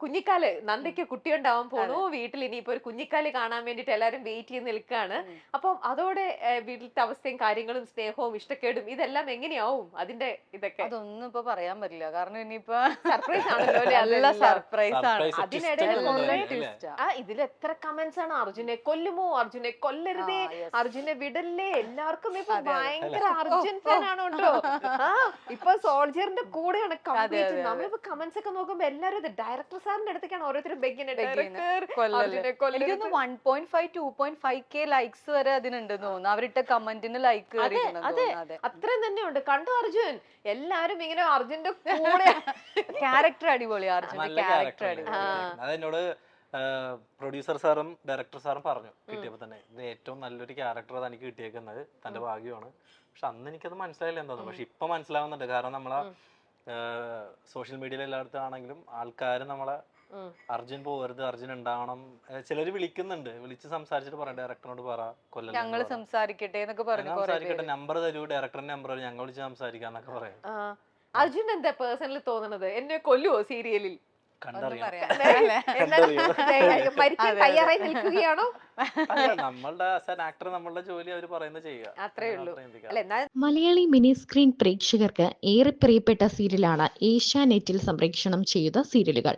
കുഞ്ഞിക്കാൽ നന്ദയ്ക്ക് കുട്ടിയുണ്ടാവാൻ പോണു. വീട്ടിൽ ഇനിയിപ്പോ ഒരു കുഞ്ഞിക്കാൽ കാണാൻ വേണ്ടിട്ട് എല്ലാരും വെയിറ്റ് ചെയ്ത് നിൽക്കുകയാണ്. അപ്പം അതോടെ വീട്ടിലത്തെ അവസ്ഥയും കാര്യങ്ങളും സ്നേഹവും ഇഷ്ടക്കേടും ഇതെല്ലാം എങ്ങനെയാവും അതിന്റെ ഇതൊക്കെ? അതൊന്നും ഇപ്പൊ പറയാൻ പറ്റില്ല. കാരണം ഇനിയിപ്പോ സർപ്രൈസ് ആണല്ലോ അല്ലേ നല്ല അതെല്ലാം? സർപ്രൈസ് ആണ്. അതിനിടയിൽ ആ. ഇതിൽ എത്ര കമന്റ്സ് ആണ്? അർജുനെ കൊല്ലുമോ? അർജുനെ കൊല്ലരുതേ? അർജുനെ വിടല്ലേ? എല്ലാവർക്കും ഇപ്പൊ. ഭയങ്കര അർജുൻ ഫാൻ ആണ് കേട്ടോ ആ ഇപ്പൊ സോൾജിയറിന്റെ കൂടെയാണ് കംപ്ലീറ്റ്. നമ്മളിപ്പോ കമന്റ്സ് ഒക്കെ നോക്കുമ്പോ എല്ലാരും ഡയറക്ടർ സാറിന്റെ അടുത്തേക്കാണ് ഓരോരുത്തരും ബെഗിന് ബെഗ്ഗിനെ. ഡയറക്ടർ കൊല്ലല്ലേ. അർജുനെ കൊല്ലരുത്. എനിക്കൊന്ന് one point five to point five K likes വരെ അതിനുണ്ടെന്ന് തോന്നുന്നു. അവരിട്ട കമന്റിന് ലൈക്ക് അതെ, അതെ. അത്രയും തന്നെ ഉണ്ട്. കണ്ടോ അർജുൻ. എല്ലാരും ഇങ്ങനെ അർജുന്റെ കൂടെ ക്യാരക്ടർ അടിപൊളി അർജുന്റെ ക്യാരക്ടർ ക്യാരക്ടർ അടിപൊളി. അതെന്നോട് പ്രൊഡ്യൂസർ സാറും ഡയറക്ടർ സാറും പറഞ്ഞു കിട്ടിയപ്പോ തന്നെ. ഇത് ഏറ്റവും നല്ലൊരു ക്യാരക്ടർ തനിക്ക് കിട്ടിയേക്കുന്നത്. തന്റെ ഭാഗ്യമാണ്. പക്ഷെ അന്ന് എനിക്കത് മനസ്സിലായില്ല എന്താന്ന്. പക്ഷെ ഇപ്പൊ മനസ്സിലാവുന്നുണ്ട്. കാരണം നമ്മളെ സോഷ്യൽ മീഡിയയിൽ എല്ലായിടത്തും ആണെങ്കിലും ആൾക്കാർ നമ്മളെ. അർജുൻ പോകരുത് അർജുൻ ഉണ്ടാവണം ചിലർ വിളിക്കുന്നുണ്ട്. വിളിച്ച് സംസാരിച്ചിട്ട് പറയാം ഡയറക്ടറിനോട് പറ കൊല്ലം ഞങ്ങൾ സംസാരിക്കട്ടെ എന്നൊക്കെ പറഞ്ഞു സംസാരിക്കട്ടെ നമ്പർ തരൂ ഡയറക്ടറിന്റെ നമ്പർ ഞങ്ങൾ വിളിച്ച് സംസാരിക്കാം എന്നൊക്കെ പറയാം അർജുൻ എന്താ പേഴ്സണലി തോന്നുന്നത് എന്നെ കൊല്ലുവോ സീരിയലിൽ തയ്യാറായി നിൽക്കുകയാണോ? അല്ല, നമ്മളുടെ ആക്ടർ നമ്മളുടെ ജോലി അവർ പറയുന്നത് ചെയ്യുക. അത്രേ ഉള്ളൂ. മലയാളി മിനി സ്ക്രീൻ പ്രേക്ഷകർക്ക് ഏറെ പ്രിയപ്പെട്ട സീരിയലാണ് ഏഷ്യാനെറ്റിൽ സംപ്രേക്ഷണം ചെയ്ത സീരിയലുകൾ.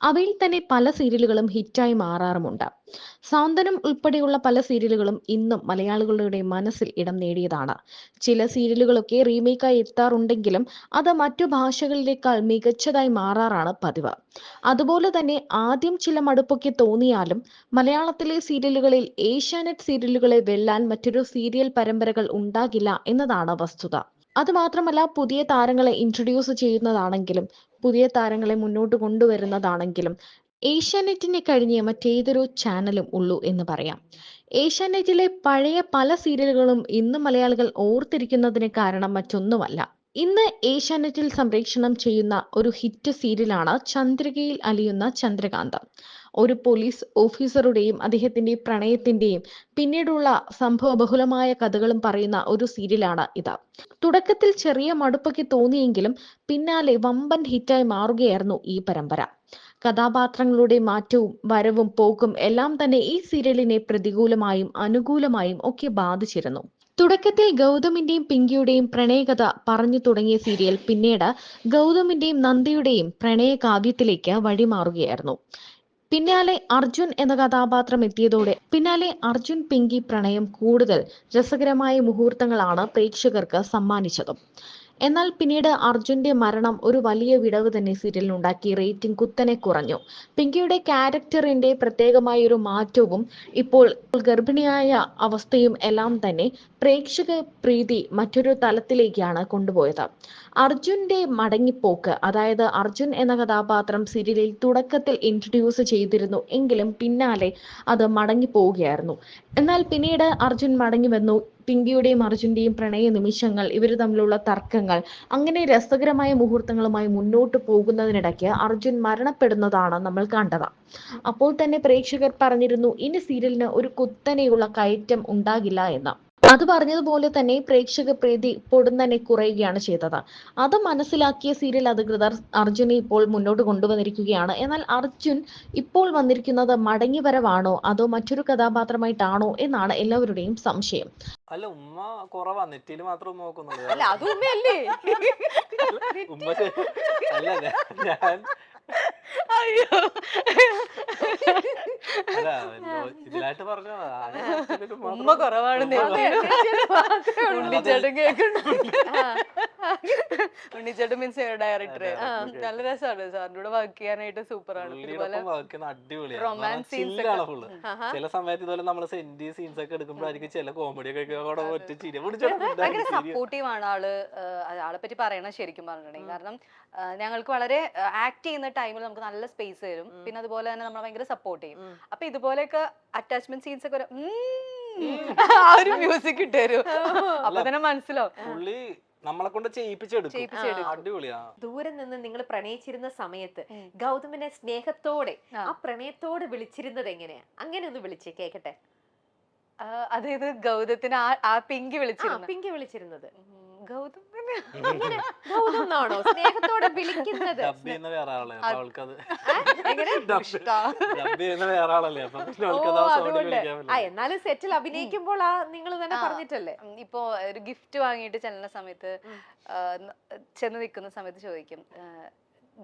അവയിൽ തന്നെ പല സീരിയലുകളും ഹിറ്റായി മാറാറുമുണ്ട്. സാന്ത്വനം ഉൾപ്പെടെയുള്ള പല സീരിയലുകളും ഇന്നും മലയാളികളുടെ മനസ്സിൽ ഇടം നേടിയതാണ്. ചില സീരിയലുകളൊക്കെ റീമേക്കായി എത്താറുണ്ടെങ്കിലും അത് മറ്റു ഭാഷകളിലേക്കാൾ മികച്ചതായി മാറാറാണ് പതിവ്. അതുപോലെ തന്നെ ആദ്യം ചില മടുപ്പൊക്കെ തോന്നിയാലും മലയാളത്തിലെ സീരിയലുകളിൽ ഏഷ്യാനെറ്റ് സീരിയലുകളെ വെല്ലാൻ മറ്റൊരു സീരിയൽ പരമ്പരകൾ ഉണ്ടാകില്ല എന്നതാണ് വസ്തുത. അതുമാത്രമല്ല പുതിയ താരങ്ങളെ ഇൻട്രൊഡ്യൂസ് ചെയ്യുന്നതാണെങ്കിലും പുതിയ താരങ്ങളെ മുന്നോട്ട് കൊണ്ടുവരുന്നതാണെങ്കിലും ഏഷ്യാനെറ്റിനെ കഴിഞ്ഞ് മറ്റേതൊരു ചാനലും ഉള്ളൂ എന്ന് പറയാം. ഏഷ്യാനെറ്റിലെ പഴയ പല സീരിയലുകളും ഇന്ന് മലയാളികൾ ഓർത്തിരിക്കുന്നതിന് കാരണം മറ്റൊന്നുമല്ല. ഇന്ന് ഏഷ്യാനെറ്റിൽ സംപ്രേക്ഷണം ചെയ്യുന്ന ഒരു ഹിറ്റ് സീരിയലാണ് ചന്ദ്രികയിൽ അലിയുന്ന ചന്ദ്രകാന്തം. ഒരു പോലീസ് ഓഫീസറുടെയും അദ്ദേഹത്തിന്റെ പ്രണയത്തിന്റെയും പിന്നീടുള്ള സംഭവ ബഹുലമായ കഥകളും പറയുന്ന ഒരു സീരിയലാണ് ഇത്. തുടക്കത്തിൽ ചെറിയ മടുപ്പൊക്കെ തോന്നിയെങ്കിലും പിന്നാലെ വമ്പൻ ഹിറ്റായി മാറുകയായിരുന്നു ഈ പരമ്പര. കഥാപാത്രങ്ങളുടെ മാറ്റവും വരവും പോക്കും എല്ലാം തന്നെ ഈ സീരിയലിനെ പ്രതികൂലമായും അനുകൂലമായും ഒക്കെ ബാധിച്ചിരുന്നു. തുടക്കത്തിൽ ഗൗതമിന്റെയും പിങ്കിയുടെയും പ്രണയകഥ പറഞ്ഞു തുടങ്ങിയ സീരിയൽ പിന്നീട് ഗൗതമിന്റെയും നന്ദിയുടെയും പ്രണയകാവ്യത്തിലേക്ക് വഴിമാറുകയായിരുന്നു. പിന്നാലെ അർജുൻ എന്ന കഥാപാത്രം എത്തിയതോടെ പിന്നാലെ അർജുൻ പിങ്കി പ്രണയം കൂടുതൽ രസകരമായ മുഹൂർത്തങ്ങളാണ് പ്രേക്ഷകർക്ക് സമ്മാനിച്ചതും. എന്നാൽ പിന്നീട് അർജുന്റെ മരണം ഒരു വലിയ വിടവ് തന്നെ സീരിയലിനുണ്ടാക്കി റേറ്റിംഗ് കുത്തനെ കുറഞ്ഞു. പിങ്കിയുടെ ക്യാരക്ടറിന്റെ പ്രത്യേകമായ ഒരു മാറ്റവും ഇപ്പോൾ ഗർഭിണിയായ അവസ്ഥയും എല്ലാം തന്നെ പ്രേക്ഷക പ്രീതി മറ്റൊരു തലത്തിലേക്കാണ് കൊണ്ടുപോയത്. അർജുന്റെ മടങ്ങിപ്പോക്ക് അതായത് അർജുൻ എന്ന കഥാപാത്രം സീരിയലിൽ തുടക്കത്തിൽ ഇൻട്രൊഡ്യൂസ് ചെയ്തിരുന്നു എങ്കിലും പിന്നാലെ അത് മടങ്ങിപ്പോവുകയായിരുന്നു. എന്നാൽ പിന്നീട് അർജുൻ മടങ്ങി വന്നു. പിങ്കിയുടെയും അർജുന്റെയും പ്രണയ നിമിഷങ്ങൾ ഇവർ തമ്മിലുള്ള തർക്കങ്ങൾ അങ്ങനെ രസകരമായ മുഹൂർത്തങ്ങളുമായി മുന്നോട്ട് പോകുന്നതിനിടയ്ക്ക് അർജുൻ മരണപ്പെടുന്നതാണ് നമ്മൾ കണ്ടത്. അപ്പോൾ തന്നെ പ്രേക്ഷകർ പറഞ്ഞിരുന്നു ഇനി സീരിയലിന് ഒരു കുത്തനെയുള്ള കയറ്റം ഉണ്ടാകില്ല എന്ന്. അത് പറഞ്ഞതുപോലെ തന്നെ പ്രേക്ഷക പ്രീതി പൊടുന്നനെ കുറയുകയാണ് ചെയ്തത്. അത് മനസ്സിലാക്കിയ സീരിയൽ അധികൃതർ അർജുനെ ഇപ്പോൾ മുന്നോട്ട് കൊണ്ടുവന്നിരിക്കുകയാണ്. എന്നാൽ അർജുൻ ഇപ്പോൾ വന്നിരിക്കുന്നത് മടങ്ങി വരവാണോ അതോ മറ്റൊരു കഥാപാത്രമായിട്ടാണോ എന്നാണ് എല്ലാവരുടെയും സംശയം. അല്ല ഉമ്മ കുറവാ. നെറ്റിയിൽ മാത്രം നോക്കുന്നത് നോക്കുന്നുള്ളൂ അല്ല അത് ഉമ്മയല്ലേ? ഉമ്മ അല്ല ഞാൻ അയ്യോ. ഉമ്മ കുറവാണ് അതെ, നെറ്റിയിൽ മാത്രമേ ഉള്ളൂ. ഉണ്ണിച്ചേട്ടൻ മീൻസ് ഡയറക്ടർ. നല്ല രസമാണ്. സാറിന്റെ കൂടെ വർക്ക് ചെയ്യാനായിട്ട് സൂപ്പറാണ്. ഇതുപോലെ. ചില സമയത്ത് ഇതുപോലെ നമ്മൾ സെന്റി സീൻസ് ഒക്കെ എടുക്കുമ്പോഴായിരിക്കും ചില കോമഡി ഒക്കെ ഒറ്റ ചിരി ഭയങ്കര സപ്പോർട്ടീവ് ആണ് ആൾ. ആളെ പറ്റി പറയണം ശരിക്കും പറഞ്ഞിട്ടുണ്ടെങ്കിൽ. കാരണം ഞങ്ങൾക്ക് വളരെ ആക്ട് ചെയ്യുന്ന ടൈമിൽ നമുക്ക് നല്ല സ്പേസ് തരും. പിന്നെ അതുപോലെ തന്നെ നമ്മൾ ഭയങ്കര സപ്പോർട്ട് ചെയ്യും. അപ്പൊ ഇതുപോലെയൊക്കെ അറ്റാച്ച്മെന്റ് സീൻസ് ഒക്കെ ആ ഒരു മ്യൂസിക് ഇട്ടുതരും അപ്പൊ തന്നെ മനസ്സിലാവും. നമ്മളെ കൊണ്ട് ചെയ്യിപ്പിച്ചെടുക്കും. ചെയ്യിപ്പിച്ചെടുക്കും. അടിപൊളിയാ. ദൂരെ നിന്ന് നിങ്ങൾ പ്രണയിച്ചിരുന്ന സമയത്ത്. ഗൗതമിനെ സ്നേഹത്തോടെ ആ. പ്രണയത്തോടെ വിളിച്ചിരുന്നത് എങ്ങനെയാ? അങ്ങനെ ഒന്ന് വിളിച്ചേ കേക്കട്ടെ. അതായത് ഗൗതത്തിന് ആ പിങ്കി ആ വിളിച്ചിരുന്നു പിങ്കി വിളിച്ചിരുന്നത്. ഗൗതം തന്നെ. ഗൗതം എന്നാണോ സ്നേഹത്തോടെ വിളിക്കുന്നത്. എന്നാലും സെറ്റിൽ അഭിനയിക്കുമ്പോൾ ആ നിങ്ങൾ തന്നെ. പറഞ്ഞിട്ടല്ലേ? ഇപ്പോ ഒരു ഗിഫ്റ്റ് വാങ്ങിയിട്ട് ചെല്ലുന്ന സമയത്ത്. ചെന്ന് നിൽക്കുന്ന സമയത്ത് ചോദിക്കും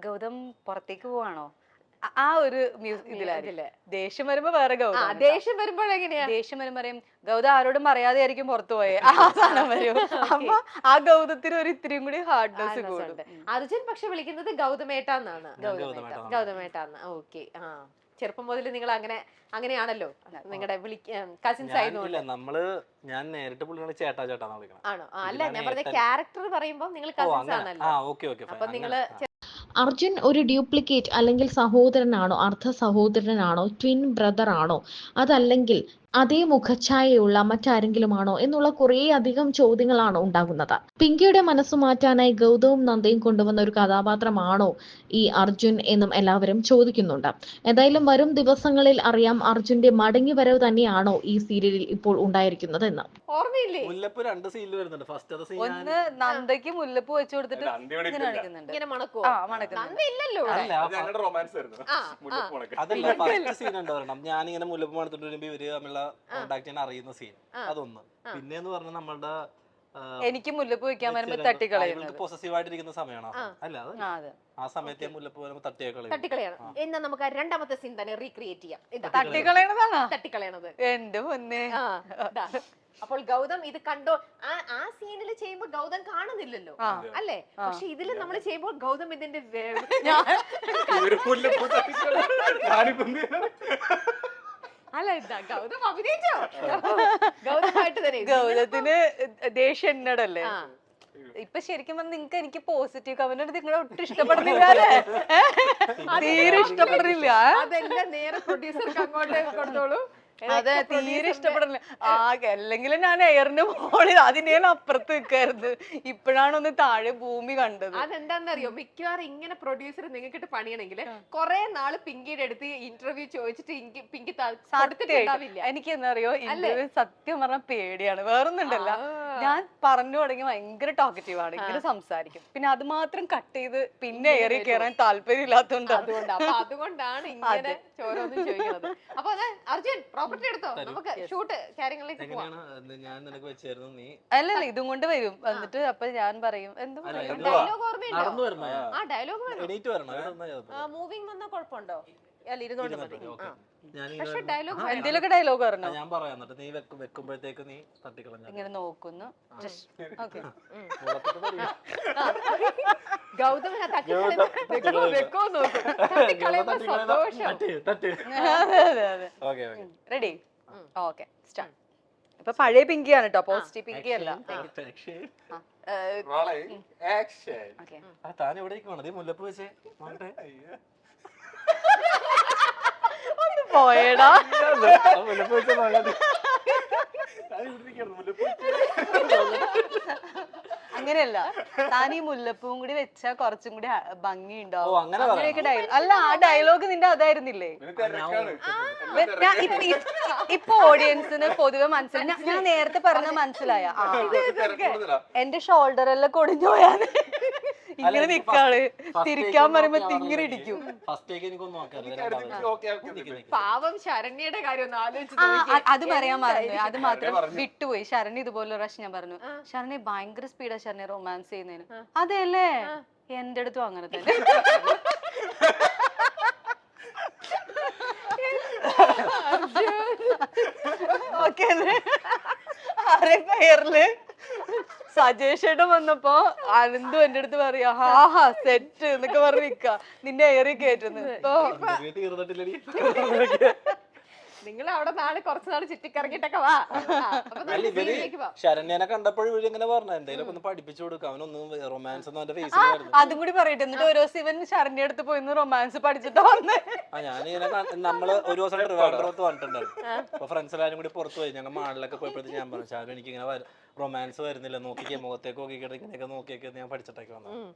ഗൗതം പുറത്തേക്ക് പോവാണോ? ആ- ഒരു. ദേഷ്യം വരുമ്പോ വേറെ ഗൗതം വരുമ്പോൾ കേട്ടോ. ദേഷ്യം ദേഷ്യം വരുമ്പോ പറയും ഗൗതം ആരോടും പറയാതെ ആയിരിക്കും പുറത്തു പോയെ. ആ സാധനം വരും. അപ്പൊ ആ ഗൗതത്തിന് ഒരു ഇത്തിരിയും കൂടി ഹാർഡ്നെസ് കൂടും. അർജുൻ പക്ഷെ വിളിക്കുന്നത് ഗൗതമേട്ടാന്നാണ്. ഗൗതമേട്ട. ഗൗതമേട്ടാന്ന്. ഓക്കെ ആ. ചെറുപ്പം മുതൽ നിങ്ങൾ അങ്ങനെ അങ്ങനെയാണല്ലോ. നിങ്ങളുടെ വിളി കസിൻസ് ആയതുകൊണ്ട്. നമ്മൾ ഞാൻ നേരിട്ട് പുള്ളിനെ ചേട്ടാ ചേട്ടാ വിളിക്കണം. ആണോ? അല്ല ഞാൻ പറഞ്ഞ ക്യാരക്ടർ പറയുമ്പോൾ നിങ്ങൾ കസിൻസ് ആണല്ലോ. ആ ഓക്കെ ഓക്കെ അപ്പൊ നിങ്ങൾ അർജുൻ ഒരു ഡ്യൂപ്ലിക്കേറ്റ് അല്ലെങ്കിൽ സഹോദരനാണോ അർദ്ധ സഹോദരനാണോ ട്വിൻ ബ്രദർ ആണോ അതല്ലെങ്കിൽ അതേ മുഖഛായയുള്ള മറ്റാരെങ്കിലുമാണോ എന്നുള്ള കുറേ അധികം ചോദ്യങ്ങളാണ് ഉണ്ടാകുന്നത്. പിങ്കിയുടെ മനസ്സ് മാറ്റാനായി ഗൗതവും നന്ദയും കൊണ്ടുവന്ന ഒരു കഥാപാത്രമാണോ ഈ അർജുൻ എന്നും എല്ലാവരും ചോദിക്കുന്നുണ്ട്. എന്തായാലും വരും ദിവസങ്ങളിൽ അറിയാം അർജുന്റെ മടങ്ങി വരവ് തന്നെയാണോ ഈ സീരിയലിൽ ഇപ്പോൾ ഉണ്ടായിരിക്കുന്നത് എന്ന് ഓർമ്മയില്ലേ? മുല്ലപ്പ് രണ്ട് സീനിൽ വരുന്നുണ്ട്. ഫസ്റ്റ് സീൻ ഒന്ന് നന്ദയ്ക്ക് മുല്ലപ്പ് വെച്ചു കൊടുത്തിട്ട് ഇങ്ങനെ കാണിക്കുന്നുണ്ട് ഇങ്ങനെ മണക്കോ ആ മണക്കുന്നു ഇല്ലല്ലോ അല്ല ഞങ്ങളുടെ റൊമാൻസ് ആയിരുന്നു. അതല്ല ഫസ്റ്റ് സീൻ ഒരെണ്ണം ഞാനിങ്ങനെ മുല്ലപ്പ് മണത്തിട്ട് വരുമ്പോ ഇവർ തമ്മിലുള്ള കോണ്ടാക്ട് ചെയ്യാൻ അറിയുന്ന സീൻ. അതൊന്ന്. പിന്നെന്ന് പറഞ്ഞാൽ നമ്മളുടെ എനിക്ക് മുല്ലപ്പൂ വെക്കാൻ വരുമ്പോ തട്ടിക്കളയുന്നത്. പോസസീവ് ആയിട്ടിരിക്കുന്ന സമയമാണ്. അല്ല അത് ആ, സമയത്ത് മുല്ലപ്പൂ വരുമ്പോ തട്ടിയാക്കളയും കളയും. തട്ടിക്കളയാണ്. എന്നാ നമുക്ക് രണ്ടാമത്തെ സീൻ തന്നെ റീക്രിയേറ്റ് ചെയ്യാം. തട്ടിക്കളയണതാണ്? തട്ടിക്കളയണത്. എന്റെ പൊന്നെ. അപ്പോൾ ഗൗതം ഇത് കണ്ടോ? ആ ആ സീനിൽ ചെയ്യുമ്പോൾ ഗൗതം കാണുന്നില്ലല്ലോ. അല്ലേ? പക്ഷെ ഇതിൽ നമ്മൾ ചെയ്യുമ്പോൾ ഗൗതം ഇതിന്റെ അല്ല ഇതാ ഗൗതം അഭിനയിച്ചോ? ഗൗതമായിട്ട് തന്നെ ഗൗതത്തിന് ദേഷ്യം എന്നോടല്ലേ? ഇപ്പൊ ശരിക്കും പറഞ്ഞാൽ നിങ്ങക്ക് എനിക്ക് പോസിറ്റീവ് കമന്റ് നിങ്ങളെ ഒട്ടും ഇഷ്ടപ്പെടുന്നില്ല തീരെ ഇഷ്ടപ്പെടുന്നില്ല. അതെല്ലാം നേരെ പ്രൊഡ്യൂസർക്ക് അങ്ങോട്ട് കൊടുത്തോളൂ. അതെ തീരെ ഇഷ്ടപ്പെടുന്നില്ല ആകെ അല്ലെങ്കിലും ഞാൻ എയറിന് മോളിൽ അതിനെ ഞാൻ അപ്പുറത്ത് നിൽക്കായിരുന്നു. ഇപ്പോഴാണ് ഒന്ന് താഴെ ഭൂമി കണ്ടത്. അതെന്താണെന്നറിയോ മിക്കവാറും ഇങ്ങനെ പ്രൊഡ്യൂസർ നിങ്ങൾക്കിട്ട് പണിയണമെങ്കിൽ കുറെ നാൾ പിങ്കിയുടെ അടുത്ത് ഇന്റർവ്യൂ ചോദിച്ചിട്ട് പിങ്കി കൊടുത്തിട്ടുണ്ടാവില്ല. എനിക്ക് എന്നറിയോ ഇന്റർവ്യൂ സത്യം പറഞ്ഞ പേടിയാണ്. വേറൊന്നുണ്ടല്ല. ഞാൻ പറഞ്ഞു തുടങ്ങി ഭയങ്കര ടോക്കറ്റീവ് ആണ്. ഇങ്ങനെ സംസാരിക്കും. പിന്നെ അത് മാത്രം കട്ട് ചെയ്ത് പിന്നെ ഏറി കയറാൻ താല്പര്യം ഇല്ലാത്തതുകൊണ്ട് അതുകൊണ്ട് അതുകൊണ്ടാണ് ഇങ്ങനെ ചോരോന്നും ചോദിക്കുന്നത്. അപ്പൊ അർജുൻ പ്രോപ്പർട്ടി എടുത്തോ? നമുക്ക് ഷൂട്ട് കാര്യങ്ങളിലേക്ക് പോവാം. ഞാൻ നിനക്ക് വെച്ചായിരുന്നു നീ. അല്ലല്ല ഇതും കൊണ്ട് വരും. എന്നിട്ട് അപ്പൊ ഞാൻ പറയും എന്തോ അല്ല, ഡയലോഗ് ഓർമ്മയുണ്ടോ? വരണോ ആ. ഡയലോഗ് മൂവിങ് വന്ന കുഴപ്പമുണ്ടോ? അല്ല ഇരുന്നോണ്ട് മതി. ഇരുന്നിട്ട്, okay. ആ. ഞാനിങ്ങനെ പക്ഷെ വരണം. ഡയലോഗ് ആ, എന്തെങ്കിലുമൊക്കെ ഡയലോഗ് ആ, പറഞ്ഞോ ഞാൻ പറയാം എന്നിട്ട് നീ വെക്കും വെക്കുമ്പോഴത്തേക്ക് നീ തട്ടിക്കളഞ്ഞ ഇങ്ങനെ നോക്കുന്നു. Just okay. ഗൗതമിനെ തട്ടിക്കളയുമ്പോ ഗൗതം വെക്കോ വെക്കോ നോക്കും. തട്ടിക്കളയുമ്പോ സന്തോഷം. അതെ അതെ അതെ. Okay okay. Ready. Okay start ഇപ്പൊ പഴയ പിങ്കിയാണ് കേട്ടോ പോസിറ്റീവ് പിങ്കി അല്ല. ഓക്കെ. താൻ എവിടേക്ക് വേണം നീ മുല്ലപ്പ് വെച്ചേ നോക്കട്ടെ ഒന്ന് പോയേടാ ആ, മുല്ലപ്പ് വെച്ചേ നോക്കട്ടെ ഞാൻ ഇവിടെ ഇരിക്കുകയായിരുന്നു, മുല്ലപ്പൂ. അങ്ങനെയല്ല. താൻ ഈ മുല്ലപ്പൂവും കൂടി വെച്ചാ കുറച്ചും കൂടി ഭംഗി ഓ, ഉണ്ടാവും അങ്ങനെ അങ്ങനെയൊക്കെ ഡയലോഗ് അല്ല ആ ഡയലോഗ് നിന്റെ അതായിരുന്നില്ലേ? ഞാൻ ഇപ്പ- ഓഡിയൻസിന് പൊതുവെ മനസ്സിലായി ഞാൻ- നേരത്തെ പറഞ്ഞ മനസ്സിലായ. എന്റെ ഷോൾഡർ എല്ലാം കൊടിഞ്ഞു പോയാൽ ഇങ്ങനെ നിക്കാൾ തിരിക്കാൻ പറയുമ്പോ തിങ്ങനെ ഇടിക്കും. പാവം ശരണ്യയുടെ കാര്യം ഒന്ന് ആലോചിച്ച് അത് പറയാൻ മറന്നു. അത് മാത്രം വിട്ടുപോയി. ശരണ്യ ഇതുപോലെ ഒരു പ്രാവശ്യം ഞാൻ പറഞ്ഞു ശരണ്യ ശരണി ഭയങ്കര സ്പീഡാ ശരണ്യ റൊമാൻസ് ചെയ്യുന്നതിന്. അതെ അതെല്ലേ. എന്റെ അടുത്തും അങ്ങനെ തന്നെ. ഓക്കെ ആരെ പേരിൽ? സജേഷേട്ടൻ വന്നപ്പോ അനന്തു എന്റെ അടുത്ത് പറയാ ഹാ ഹാ സെറ്റ് എന്നൊക്കെ പറഞ്ഞ് നിക്ക. നിന്നെ ഏറി കയറ്റുന്നു ഇപ്പൊ നിങ്ങൾ അവിടെ നാളെ കുറച്ച് നാൾ ചുറ്റിക്കറങ്ങിട്ടൊക്കെ വാ. അപ്പൊ സീനിലേക്ക് പോവാം. ശരണ്യനെ കണ്ടപ്പോഴും ഇവർ ഇങ്ങനെ പറഞ്ഞു എന്തെങ്കിലും ഒന്ന് പഠിപ്പിച്ചു കൊടുക്കാം. അവനൊന്നും റൊമാൻസ് ഒന്നും അവന്റെ ഫേസിൽ വരുന്നു അതും കൂടി പറയട്ടെ. എന്നിട്ട് ഓരോ ഇവൻ ശരണ്യ അടുത്ത് പോയി റൊമാൻസ് പഠിച്ചിട്ട് വന്ന്. ആ ഇങ്ങനെ കാ- നമ്മൾ ഒരു ദിവസം ട്രിവാൻഡ്രത്ത് വന്നിട്ടുണ്ടായിരുന്നു. അപ്പൊ ഫ്രണ്ട്സ് എല്ലാരും കൂടി പുറത്ത് പോയി. ഞങ്ങൾ മാളിലൊക്കെ പോയപ്പോഴത്തേക്ക് ഞാൻ പറഞ്ഞു ശാലു എനിക്ക് ഇങ്ങനെ റൊമാൻസ് വരുന്നില്ല. നോക്കിക്കേ മുഖത്തേക്ക് നോക്കിക്കിട്ട് ഇങ്ങനെയൊക്കെ നോക്കിയൊക്കെ ഞാൻ പഠിച്ചിട്ടൊക്കെ വന്നു.